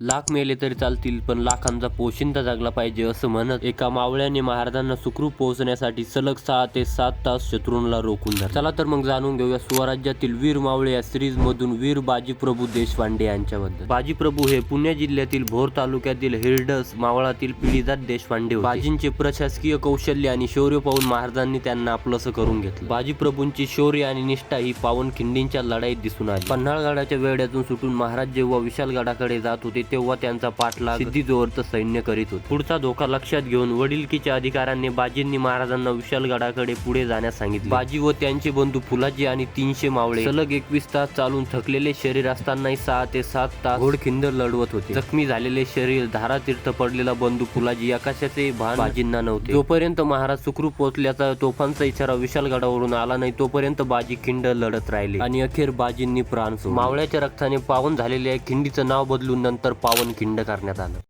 लाख मेले तरी चालतील पण लाखांचा पोशिंदा जगला पाहिजे असं म्हणत एका मावळ्याने महाराजांना सुखरूप पोहोचण्यासाठी सलग सहा ते सात तास शत्रूंना रोखून धरले. चला तर मग जाणून घेऊया स्वराज्यातील वीर मावळे या सिरीज मधून वीर बाजीप्रभू देशपांडे यांच्याबद्दल. बाजीप्रभू हे पुणे जिल्ह्यातील भोर तालुक्यातील हिरडस मावळातील पिढीजात देशपांडे बाजींचे प्रशासकीय कौशल्य आणि शौर्य पाहून महाराजांनी त्यांना आपलंसं करून घेतलं. बाजीप्रभूंची शौर्य आणि निष्ठा ही पावन खिंडींच्या लढाईत दिसून आली. पन्हाळगडाच्या वेड्यातून सुटून महाराज जेव्हा विशालगडाकडे जात होते तेव्हा त्यांचा पाठलाग सिद्धीजोवरचं सैन्य करीत होते. पुढचा धोका लक्षात घेऊन वडिलकीच्या अधिकाऱ्यांनी बाजींनी महाराजांना विशालगडाकडे पुढे जाण्यास सांगितले. बाजी व त्यांचे बंधू फुलाजी आणि तीनशे मावळे सलग एकवीस तास चालून थकलेले शरीर असतानाही सहा ते सात तास घोडखिंड लढवत होते. जखमी झालेले शरीर धारातीर्थ पडलेला बंधू फुलाजी आकाशाचे भान बाजींना नव्हते. जोपर्यंत महाराज सुखरूप पोहोचल्याचा तोफांचा इशारा विशालगडावरून आला नाही तोपर्यंत बाजी खिंड लढत राहिले आणि अखेर बाजींनी प्राण मावळ्याच्या रक्ताने पावन झालेल्या खिंडीचं नाव बदलून नंतर पावन खिंड करण्यात आलं.